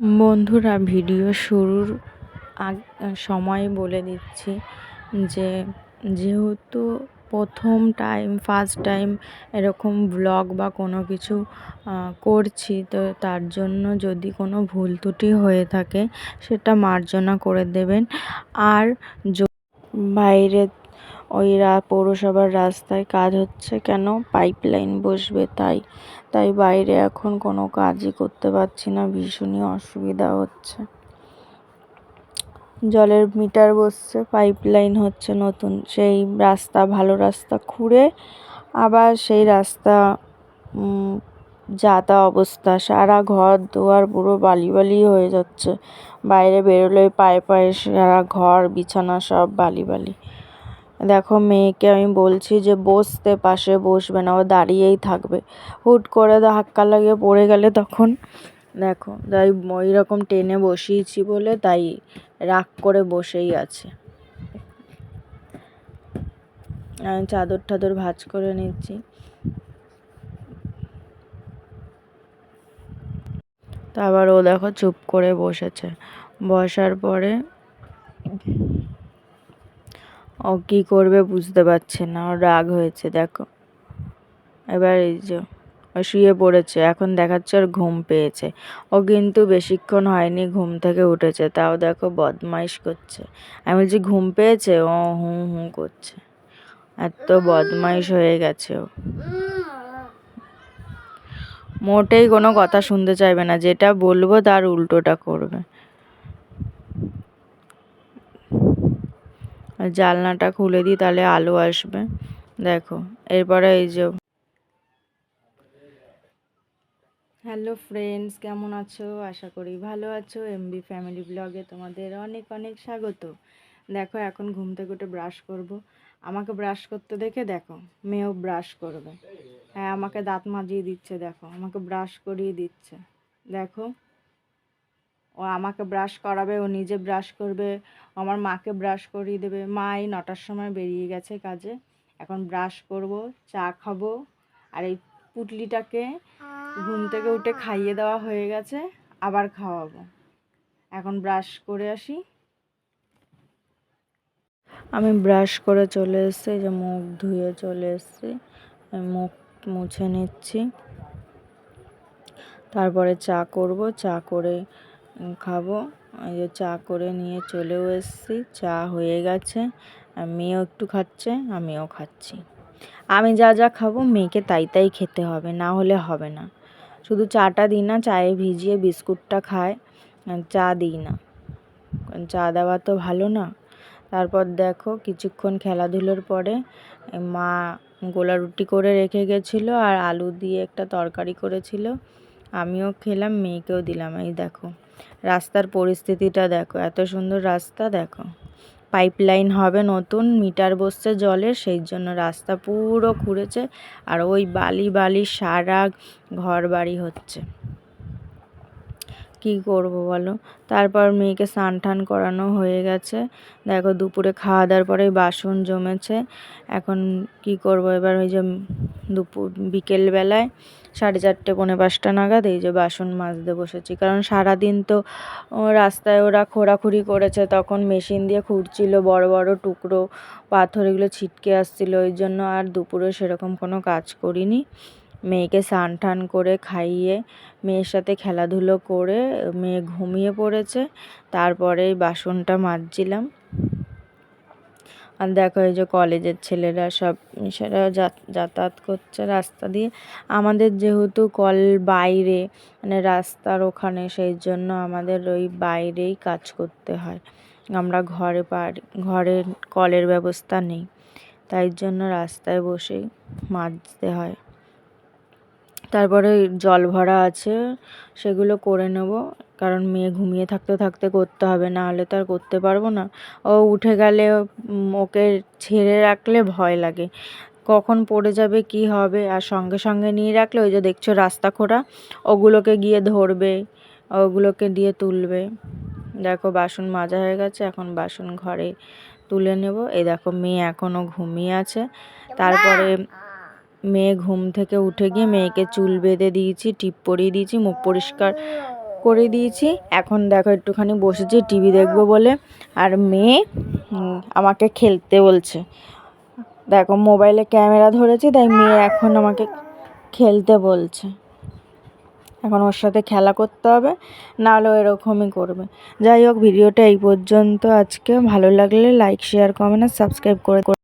বন্ধুরা, ভিডিও শুরুর আগ, সময় বলে দিচ্ছি যে, যেহেতু প্রথম টাইম ফার্স্ট টাইম এরকম ব্লগ বা কোনো কিছু করছি, তো তার জন্য যদি কোনো ভুল ত্রুটি হয়ে থাকে, সেটা মার্জনা করে দেবেন। আর বাইরে ওই রা পৌরসভার রাস্তায় কাজ হচ্ছে কেন? পাইপ লাইন বসবে তাই। তাই বাইরে এখন কোনো কাজই করতে পারছি না, ভীষণই অসুবিধা হচ্ছে। জলের মিটার বসছে পাইপ লাইন হচ্ছে নতুন। সেই রাস্তা, ভালো রাস্তা খুঁড়ে আবার সেই রাস্তা যাতা অবস্থা। সারা ঘর, দুয়ার পুরো বালি বালি হয়ে যাচ্ছে। বাইরে বেরোলে পায়ে পায়ে সারা ঘর, বিছানা সব বালি বালি। দেখো মেয়েকে আমি বলছি যে বসতে, পাশে বসবে না, ও দাঁড়িয়েই থাকবে। হুট করে ধাক্কা লাগিয়ে পড়ে গেলে তখন দেখো, তাই ওই রকম টেনে বসিয়েছি বলে তাই রাগ করে বসেই আছে। আমি চাদর টাদর ভাজ করে নিচ্ছি। তারপর ও দেখো চুপ করে বসেছে। বসার পরে ও কী করবে বুঝতে পারছে না, ওর রাগ হয়েছে, দেখো। এবার এই যে, ও শুয়ে পড়েছে, এখন দেখাচ্ছে ওর ঘুম পেয়েছে। ও কিন্তু বেশিক্ষণ হয়নি ঘুম থেকে উঠেছে, তাও দেখো বদমাইশ করছে। আমি বলছি, ঘুম পেয়েছে? ও হুঁ হুঁ করছে। এত বদমাইশ হয়ে গেছে ও। মোটেই কোনো কথা শুনতে চাইবে না, যেটা বলব তার উল্টোটা করবে। জানলাটা খুলে দিই, তাহলে আলো আসবে। দেখো, এরপরে এই যে হ্যালো ফ্রেন্ডস, কেমন আছো? আশা করি ভালো আছো। এমবি ফ্যামিলি ব্লগে তোমাদের অনেক অনেক স্বাগত। দেখো, এখন ঘুম থেকে উঠে ব্রাশ করব। আমাকে ব্রাশ করতে দেখে দেখো, মেয়েও ব্রাশ করবে। হ্যাঁ আমাকে দাঁত মাজিয়ে দিচ্ছে, দেখো, আমাকে ব্রাশ করিয়ে দিচ্ছে। দেখো ও আমাকে ব্রাশ করাবে, ও নিজে ব্রাশ করবে, আমার মাকে ব্রাশ করিয়ে দেবে। মা এই নটার সময় বেরিয়ে গেছে কাজে। এখন ব্রাশ করব, চা খাব, আর এই পুটলিটাকে ঘুম থেকে উঠে খাইয়ে দেওয়া হয়ে গেছে, আবার খাওয়াবো। এখন ব্রাশ করে আসি। আমি ব্রাশ করে চলে এসেছি যে মুখ ধুয়ে চলে এসেছি। মুখ মুছে নিচ্ছি। তারপরে চা করব, চা করে খাব। যে চা করে নিয়ে চলেও এসেছি। চা হয়ে গেছে। মেয়েও একটু খাচ্ছে, আমিও খাচ্ছি। আমি যা যা খাব মেয়েকে তাই তাই খেতে হবে, না হলে হবে না। শুধু চাটা দিই না, চায়ে ভিজিয়ে বিস্কুটটা খায়। চা দিই না। চা দেওয়া তো ভালো না। তারপর দেখো কিছুক্ষণ খেলাধুলোর পরে মা গোলা রুটি করে রেখে গেছিল আর আলু দিয়ে একটা তরকারি করেছিল। আমিও খেলাম, মেয়েকেও দিলাম। এই দেখো। রাস্তার পরিস্থিতিটা দেখো, এত সুন্দর রাস্তা দেখো। পাইপ লাইন হবে নতুন, মিটার বসছে জলের সেই জন্য রাস্তা পুরো খুঁড়েছে আর ওই বালি বালি সারা ঘর বাড়ি হচ্ছে। কি করব বলো? তারপর মেয়েকে স্নান টান করানো হয়ে গেছে। দেখো দুপুরে খাওয়া দাওয়ার পরে বাসন জমেছে। এখন কি করব এবার ওই যে দুপুর, বিকেলবেলায় সাড়ে চারটে, পৌনে পাঁচটা নাগাদ এই যে বাসন মাজতে বসেছি। কারণ সারাদিন তো রাস্তায় ওরা খোঁড়াখুড়ি করেছে, তখন মেশিন দিয়ে খুঁড়ছিল বড় বড় টুকরো পাথর, এগুলো ছিটকে আসছিল। ওই জন্য আর দুপুরে সেরকম কোনো কাজ করিনি। মেয়েকে স্নান টান করে খাইয়ে, মেয়ের সাথে খেলাধুলো করে, মেয়ে ঘুমিয়ে পড়েছে। তারপরে বাসনটা মাজছিলাম। আর দেখো এই যে কলেজের ছেলেরা সব সেরা যাতায়াত করছে রাস্তা দিয়ে। আমাদের যেহেতু কল বাইরে মানে রাস্তার ওখানে, সেই জন্য আমাদের ওই বাইরেই কাজ করতে হয়। আমরা ঘরে পারি, ঘরে কলের ব্যবস্থা নেই। তাই জন্য রাস্তায় বসেই মাজতে হয়। তারপরে জল ভরা আছে সেগুলো করে নেব। কারণ মেয়ে ঘুমিয়ে থাকতে থাকতে করতে হবে না হলে তো আর করতে পারব না। ও উঠে গেলে ওকে ছেড়ে রাখলে ভয় লাগে। কখন পড়ে যাবে কি হবে আর সঙ্গে সঙ্গে নিয়ে রাখলে ওই যে দেখছ রাস্তা খোঁড়া ওগুলোকে গিয়ে ধরবে ওগুলোকে দিয়ে তুলবে। দেখো বাসন মাজা হয়ে গেছে এখন বাসন ঘরে তুলে নেব। এই দেখো মেয়ে এখনও ঘুমিয়ে আছে। তারপরে মেয়ে ঘুম থেকে উঠে গিয়ে মেয়েকে চুল বেঁধে দিয়েছি, টিপ পরিয়ে দিয়েছি, মুখ পরিষ্কার করে দিয়েছি। এখন দেখো একটুখানি বসেছি, টিভি দেখব বলে। আর মেয়ে আমাকে খেলতে বলছে। দেখো মোবাইলে ক্যামেরা ধরেছি, তাই মেয়ে এখন আমাকে খেলতে বলছে। এখন ওর সাথে খেলা করতে হবে, নাহলে এরকমই করবে। যাই হোক, ভিডিওটা এই পর্যন্ত আজকে। ভালো লাগলে লাইক শেয়ার কমেন্ট আর সাবস্ক্রাইব করে